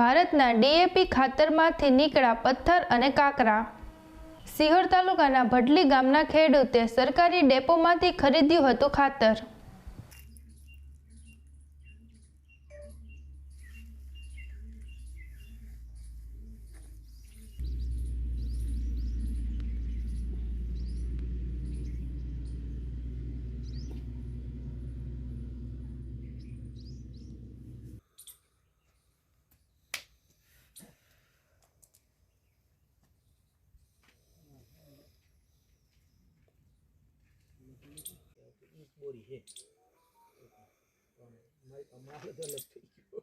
ભારતના ડીએપી ખાતરમાંથી નીકળ્યા પથ્થર અને કાંકરા. સિહોર તાલુકાના ભડલી ગામના ખેડૂતે સરકારી ડેપોમાંથી ખરીદ્યું હતું ખાતર. બોરી છે. અમારે તો અલગ થઈ ગયો.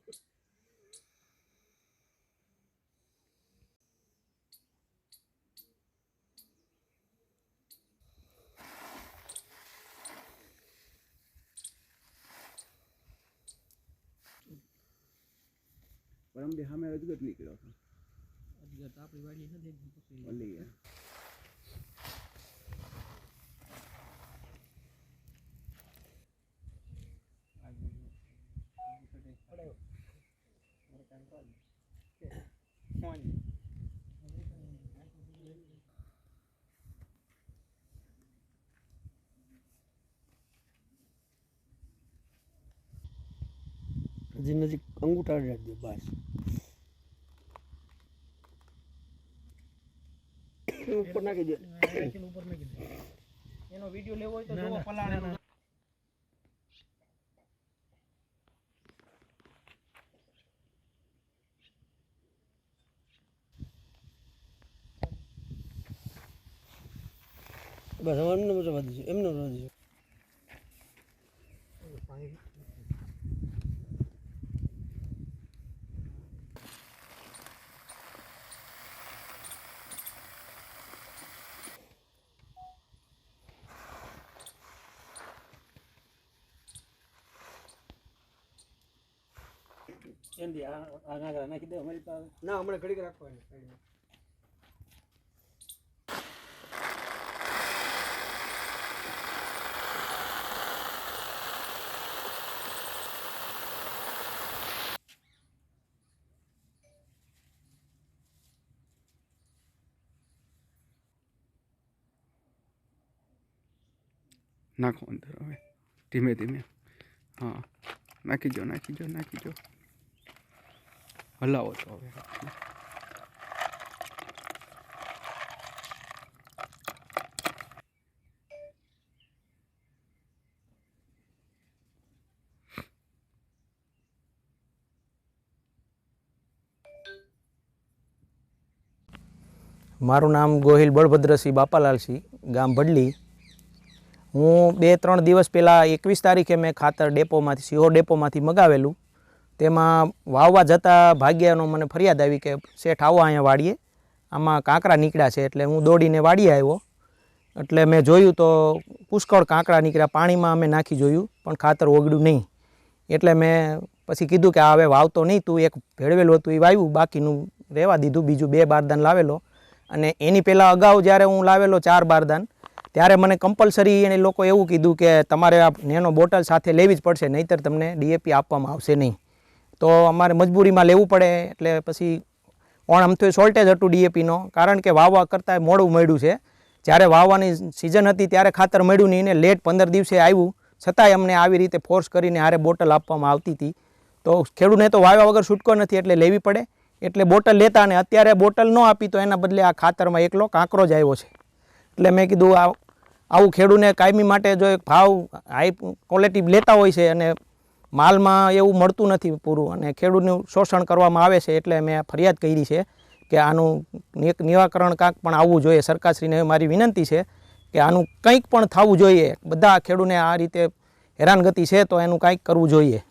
પરમ દી સામે અજગત નીકળ્યો હતો. તો આપણી વાડી નથી પકડી ઓલી એ. હજી નજીક અંગૂઠા રાખજો બસ. ઉપર નાખી દે. ઉપર નાખી દે એનો વિડિયો લેવો હોય તો જોવો પલાળેલો. બસ હવે એમને રવા દઈશું એમને રવા દઈશું આ આ નાગરા નાખી દે અમારી પાસે. ના હમણાં ઘડીક રાખવાની નાખો અંદર હવે ધીમે ધીમે હા નાખી દો નાખી દો નાખી દો હલાવો તો હવે મારું નામ ગોહિલ બળભદ્રસિંહ બાપાલાલસિંહ, ગામ ભડલી. હું બે ત્રણ દિવસ પહેલાં એકવીસ તારીખે મેં ખાતર ડેપોમાંથી, સિહોર ડેપોમાંથી મગાવેલું. તેમાં વાવવા જતાં ભાગ્યનો મને ફરિયાદ આવી કે, શેઠ, આવો અહીંયા વાડીએ. આમાં કાંકરા નીકળ્યા છે એટલે હું દોડીને વાડીએ આવ્યો. એટલે મેં જોયું તો પુષ્કળ કાંકરા નીકળ્યા. પાણીમાં અમે નાખી જોયું, પણ ખાતર ઓગળ્યું નહીં. એટલે મેં પછી કીધું કે, આ હવે વાવતો નહીં તું. એક ભેળવેલું હતું, એ વાવ્યું. બાકીનું રહેવા દીધું. બીજું બે બારદાન લાવેલો. અને એની પહેલાં અગાઉ જ્યારે હું લાવેલો ચાર બારદાન ત્યારે મને કમ્પલસરી એને લોકો એવું કીધું કે તમારે આ નેનો બોટલ સાથે લેવી જ પડશે, નહીંતર તમને ડીએપી આપવામાં આવશે નહીં. તો અમારે મજબૂરીમાં લેવું પડે, એટલે પછી ઓણ આમ તો શોર્ટેજ હતું ડીએપીનો કારણ કે વાવવા કરતાં મોડું મળ્યું છે. જ્યારે વાવવાની સિઝન હતી ત્યારે ખાતર મળ્યું નહીં, ને લેટ પંદર દિવસે આવ્યું. છતાંય અમને આવી રીતે ફોર્સ કરીને હારે બોટલ આપવામાં આવતી હતી. તો ખેડૂતને તો વાવ્યા વગર છૂટકો નથી, એટલે લેવી પડે. એટલે બોટલ લેતા અને અત્યારે બોટલ ન આપી તો એના બદલે આ ખાતરમાં એકલો કાંકરો જ આવ્યો છે. એટલે મેં કીધું આ આવું ખેડૂને કાયમી માટે જો એક ભાવ હાઈ ક્વોલિટી લેતા હોય છે અને માલમાં એવું મળતું નથી પૂરું અને ખેડૂતનું શોષણ કરવામાં આવે છે એટલે મેં ફરિયાદ કરી છે કે આનું નિરાકરણ કાંક પણ આવવું જોઈએ. સરકારશ્રીને મારી વિનંતી છે કે આનું કંઈક પણ થવું જોઈએ. બધા ખેડૂને આ રીતે હેરાનગતિ છે તો એનું કાંઈક કરવું જોઈએ.